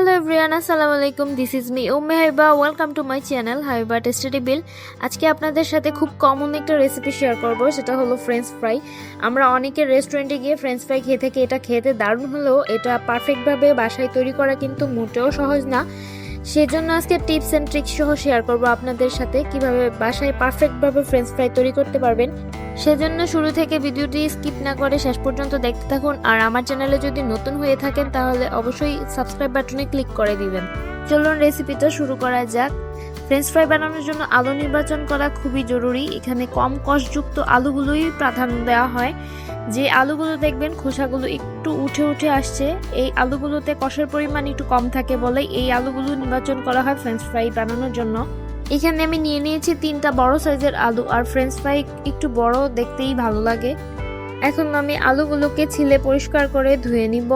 Hello everyone আসসালামু আলাইকুম this is me Umme Haiba welcome to my channel Haiba tasty বিল আজকে আপনাদের সাথে খুব কমন একটা রেসিপি শেয়ার করব, সেটা হলো ফ্রেঞ্চ ফ্রাই আমরা অনেকের রেস্টুরেন্টে গিয়ে ফ্রেঞ্চ ফ্রাই খেয়ে থাকি, এটা খেতে দারুণ হলেও এটা পারফেক্টভাবে বাসায় তৈরি করা কিন্তু মোটেও সহজ না। সেজন্য আজকে টিপস অ্যান্ড ট্রিক্স সহ শেয়ার করব আপনাদের সাথে। কীভাবে বাসায় পারফেক্টভাবে ফ্রেঞ্চ ফ্রাই তৈরি করতে পারবেন। সেজন্য শুরু থেকে ভিডিওটি স্কিপ না করে শেষ পর্যন্ত দেখতে থাকুন। আর আমার চ্যানেলে যদি নতুন হয়ে থাকেন, তাহলে অবশ্যই সাবস্ক্রাইব বাটনে ক্লিক করে দিবেন। চলুন রেসিপিটা শুরু করা যাক। ফ্রেঞ্চ ফ্রাই বানানোর জন্য আলু নির্বাচন করা খুবই জরুরি। এখানে কম কষযুক্ত আলুগুলোই প্রাধান্য দেওয়া হয়। যে আলুগুলো দেখবেন খোসাগুলো একটু উঠে উঠে আসছে, এই আলুগুলোতে কষের পরিমাণ একটু কম থাকে বলে এই আলুগুলো নির্বাচন করা হয় ফ্রেঞ্চ ফ্রাই বানানোর জন্য। এখানে আমি নিয়ে নিয়েছি তিনটা বড় সাইজের আলু, আর ফ্রেঞ্চ ফ্রাই একটু বড় দেখতেই ভালো লাগে। এখন আমি আলুগুলোকে ছিলে পরিষ্কার করে ধুয়ে নিব।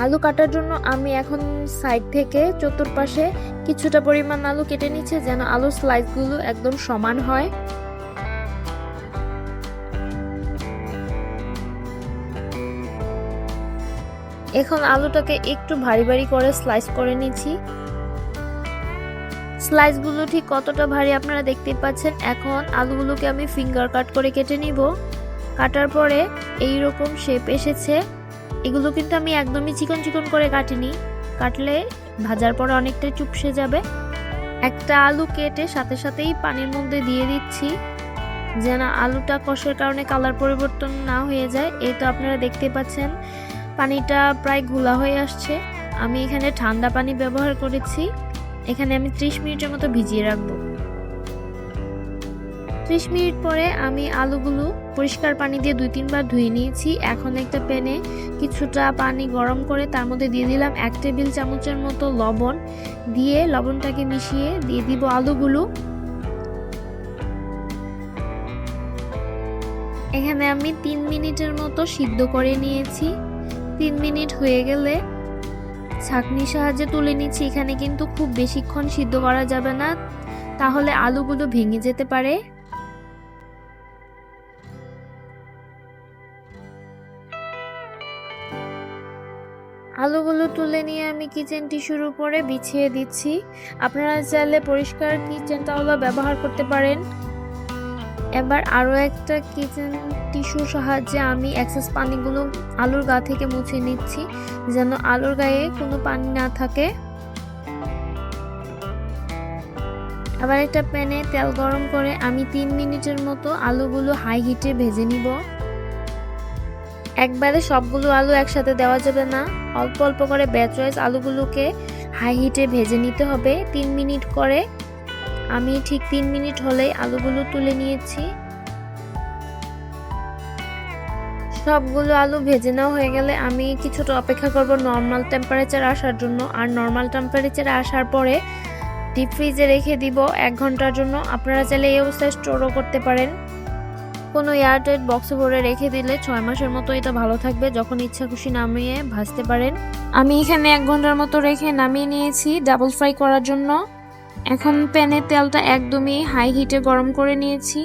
আলু কাটার জন্য আমি এখন সাইড থেকে চতুর্পাশে কিছুটা পরিমাণ আলু কেটে নিচ্ছে যেন আলুর স্লাইসগুলো একদম সমান হয়। এখন আলুটাকে একটু ভারী ভারী করে স্লাইস করে নিচ্ছি। স্লাইসগুলো ঠিক কতটা ভারী আপনারা দেখতে পাচ্ছেন, এখন আলুগুলোকে আমি ফিঙ্গার কাট করে কেটে নিব। কাটার পরে এই রকম শেপ এসেছে। এগুলো কিন্তু আমি একদমই চিকন চিকন করে কাটিনি। কাটলে ভাজার পরে অনেকটাই চুপসে যাবে। একটা আলু কেটে সাথে সাথেই পানির মধ্যে দিয়ে দিচ্ছি। যেন আলুটা কষের কারণে কালার পরিবর্তন না হয়ে যায়। এই তো আপনারা দেখতে পাচ্ছেন, পানিটা প্রায় ঘোলা হয়ে আসছে। আমি এখানে ঠান্ডা পানি ব্যবহার করেছি। এখানে আমি 30 মিনিটের মতো ভিজিয়ে রাখব। 30 মিনিট পরে আমি আলুগুলো পরিষ্কার পানি দিয়ে দুই তিনবার ধুয়ে নিয়েছি। এখন একটা প্যানে কিছুটা পানি গরম করে তার মধ্যে দিয়ে দিলাম এক টেবিল চামচের মতো লবণ দিয়ে লবণটাকে মিশিয়ে দিয়ে দিব আলুগুলো। এখানে আমি তিন মিনিটের মতো সিদ্ধ করে নিয়েছি। তিন মিনিট হয়ে গেলে ছাঁকনির সাহায্যে তুলে নিচ্ছি। এখানে কিন্তু খুব বেশিক্ষণ সিদ্ধ করা যাবে না। তাহলে আলুগুলো ভেঙে যেতে পারে। আলুগুলো তুলে নিয়ে আমি কিচেন টিস্যুর উপরে বিছিয়ে দিচ্ছি। আপনারা চাইলে পরিষ্কার কিচেন টাওয়াল ব্যবহার করতে পারেন। এবার আরও একটা কিচেন টিস্যুর সাহায্যে আমি এক্সেস পানিগুলো আলুর গা থেকে মুছে নিচ্ছি, যেন আলুর গায়ে কোনো পানি না থাকে। আবার একটা প্যানে তেল গরম করে আমি তিন মিনিটের মতো আলুগুলো হাই হিটে ভেজে নিব। একবারে সবগুলো আলু একসাথে দেওয়া যাবে না। অল্প অল্প করে ব্যাচ ওয়াইজ আলুগুলোকে হাই হিটে ভেজে নিতে হবে। তিন মিনিট করে। আমি ঠিক তিন মিনিট হলেই আলুগুলো তুলে নিয়েছি। সবগুলো আলু ভেজে নেওয়া হয়ে গেলে আমি কিছুটা অপেক্ষা করব নর্মাল টেম্পারেচার আসার জন্য। আর নর্মাল টেম্পারেচার আসার পরে ডিপ ফ্রিজে রেখে দিব এক ঘণ্টার জন্য। আপনারা চাইলে এই অবস্থায় স্টোরও করতে পারেন। কোনো এয়ারটাইট বক্সে ভরে রেখে দিলে ছয় মাসের মতো এটা ভালো থাকবে যখন ইচ্ছা খুশি নামিয়ে ভাজতে পারেন। আমি এখানে এক ঘণ্টার মতো রেখে নামিয়ে নিয়েছি ডাবল ফ্রাই করার জন্য। এখন প্যানে তেলটা একদমই হাই হিটে গরম করে নিয়েছি।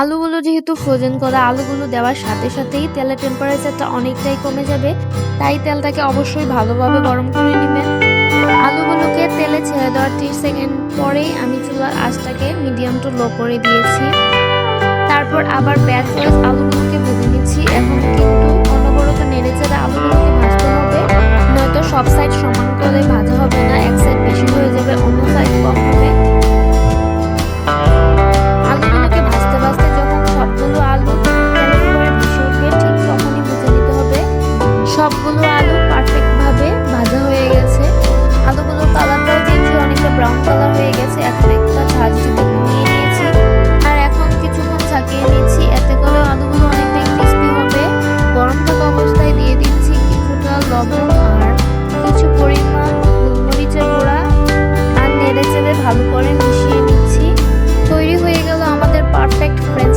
আলুগুলো যেহেতু ফ্রোজেন করা আলুগুলো দেওয়ার সাথে সাথেই তেলের টেম্পারেচারটা অনেকটাই কমে যাবে তাই তেলটাকে অবশ্যই ভালোভাবে গরম করে নেবেন। আলুগুলোকে তেলে ছেড়ে দেওয়ার ত্রিশ সেকেন্ড পরেই আমি চুলার আঁচটাকে মিডিয়াম টু লো করে দিয়েছি। তারপর আবার ব্যাচ ওয়াইজ আলুগুলোকে ভেজে নিচ্ছি। এখন কিন্তু অনবরত নেড়ে চেড়ে আলুগুলোকে ভাজতে হবে। perfect friends.